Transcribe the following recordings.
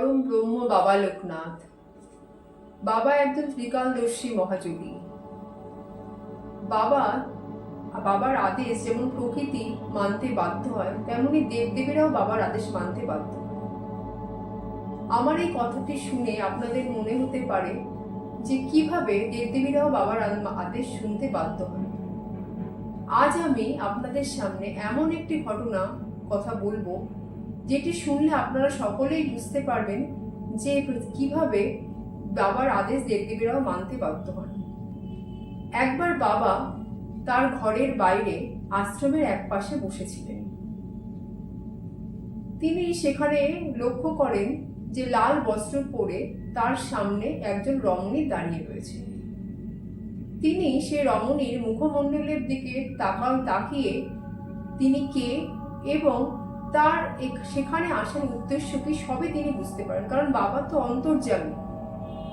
পরম ব্রহ্ম বাবা লোকনাথ। বাবা একজন ত্রিকালদর্শী মহাযোগী। বাবা, বাবার আদেশ যেমন প্রকৃতি মানতে বাধ্য হয়, তেমনি দেবদেবীরাও বাবার আদেশ মানতে বাধ্য। আমার এই কথাটি শুনে আপনাদের মনে হতে পারে যে কীভাবে দেবদেবীরাও বাবার আদেশ শুনতে বাধ্য হয়। আজ আমি আপনাদের সামনে এমন একটি ঘটনা, কথা বলব যেটি শুনলে আপনারা সকলেই বুঝতে পারবেন যে কীভাবে বাবার আদেশ দেবদেবীরাও মানতে বাধ্য হন। একবার বাবা তার ঘরের বাইরে আশ্রমের এক পাশে বসেছিলেন। তিনি সেখানে লক্ষ্য করেন যে লাল বস্ত্র পরে তার সামনে একজন রমণী দাঁড়িয়ে রয়েছে। তিনি সে রমণীর মুখমণ্ডলের দিকে তাকান, তাকিয়ে তিনি কে এবং তার সেখানে আসার উদ্দেশ্য কি সবই তিনি বুঝতে পারেন। কারণ বাবা তো অন্তর্যামী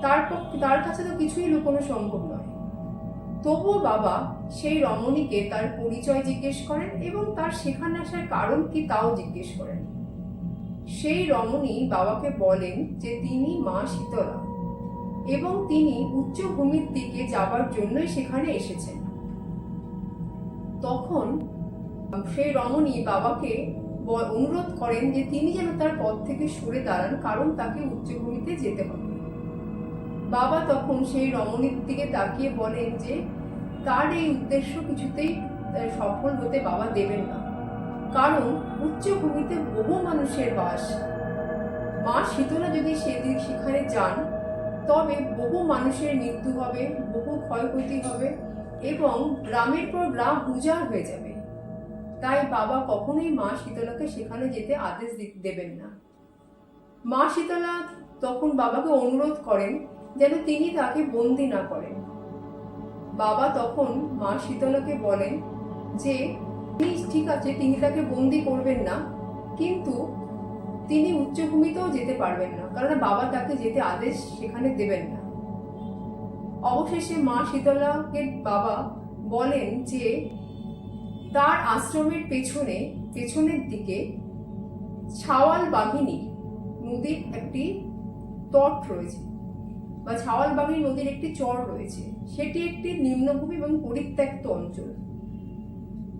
তার পক্ষে তার কাছে তো কিছুই লুকোনো সম্ভব নয়। তবুও বাবা সেই রমণীকে তার পরিচয় জিজ্ঞেস করেন এবং তার সেখানে আসার কারণ কি তাও জিজ্ঞেস করেন। সেই রমণী বাবাকে বলেন যে তিনি মা শীতলা এবং তিনি উচ্চভূমির দিকে যাবার জন্যই সেখানে এসেছেন। তখন সেই রমণী বাবাকে অনুরোধ করেন যে তিনি যেন তার পথ থেকে সরে দাঁড়ান, কারণ তাকে উচ্চভূমিতে যেতে হবে। বাবা তখন সেই রমণীর দিকে তাকিয়ে বলেন যে, তার এই উদ্দেশ্য কিছুতেই সফল হতে বাবা দেবেন না। কারণ উচ্চভূমিতে বহু মানুষের বাস। মা শীতলা যদি সেদিন সেখানে যান, তবে বহু মানুষের মৃত্যু হবে, বহু ক্ষয়ক্ষতি হবে এবং গ্রামের পর গ্রাম উজাড় হয়ে যাবে। তাই বাবা কখনোই মা শীতলাকে সেখানে যেতে আদেশ দেবেন না। মা শীতলা তখন বাবাকে অনুরোধ করেন যেন তিনি তাকে বন্দি না করেন। বাবা তখন মা শীতলাকে বলেন যে ঠিক আছে, তিনি তাকে বন্দি করবেন না, কিন্তু তিনি উচ্চভূমিতেও যেতে পারবেন না কারণ বাবা তাকে যেতে আদেশ সেখানে দেবেন না। অবশেষে মা শীতলাকে বাবা বলেন যে তার আশ্রমের পেছনে, পেছনের দিকে ছাওয়াল বাঘিনী নদীর একটি তট রয়েছে বা ছাওয়াল বাঘিনী নদীর একটি চর রয়েছে। সেটি একটি নিম্নভূমি এবং পরিত্যক্ত অঞ্চল।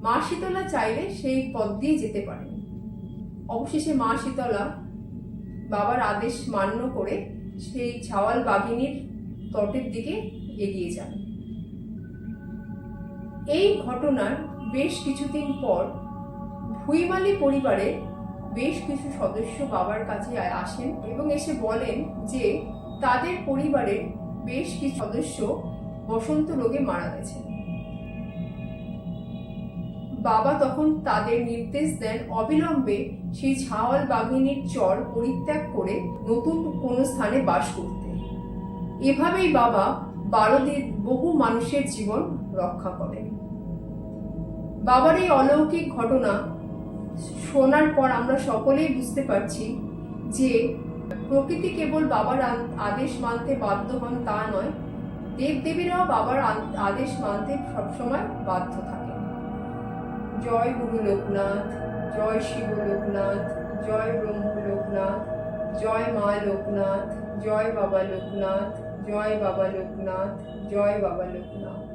মা শীতলা চাইলে সেই পথ দিয়ে যেতে পারেন। অবশেষে মা শীতলা বাবার আদেশ মান্য করে সেই ছাওয়াল বাঘিনীর তটের দিকে এগিয়ে যান। এই ঘটনার বেশ কিছুদিন পর ভুইমালি পরিবারে বেশ কিছু সদস্য বাবার কাছে আসেন এবং এসে বলেন যে তাদের পরিবারের বেশ কিছু সদস্য বসন্ত রোগে মারা গেছেন বাবা তখন তাদের নির্দেশ দেন অবিলম্বে সেই ছাওয়াল বাঘিনীর চর পরিত্যাগ করে নতুন কোনো স্থানে বাস করতে। এভাবেই বাবা বারো দিন বহু মানুষের জীবন রক্ষা করেন। বাবার এই অলৌকিক ঘটনা শোনার পর আমরা সকলেই বুঝতে পারছি যে প্রকৃতি কেবল বাবার আদেশ মানতে বাধ্য হন তা নয়। দেবদেবীরাও বাবার আদেশ মানতে সবসময় বাধ্য থাকে। জয় গুরু লোকনাথ, জয় শিব লোকনাথ, জয় ব্রহ্ম লোকনাথ, জয় মা লোকনাথ, জয় বাবা লোকনাথ, জয় বাবা লোকনাথ, জয় বাবা লোকনাথ।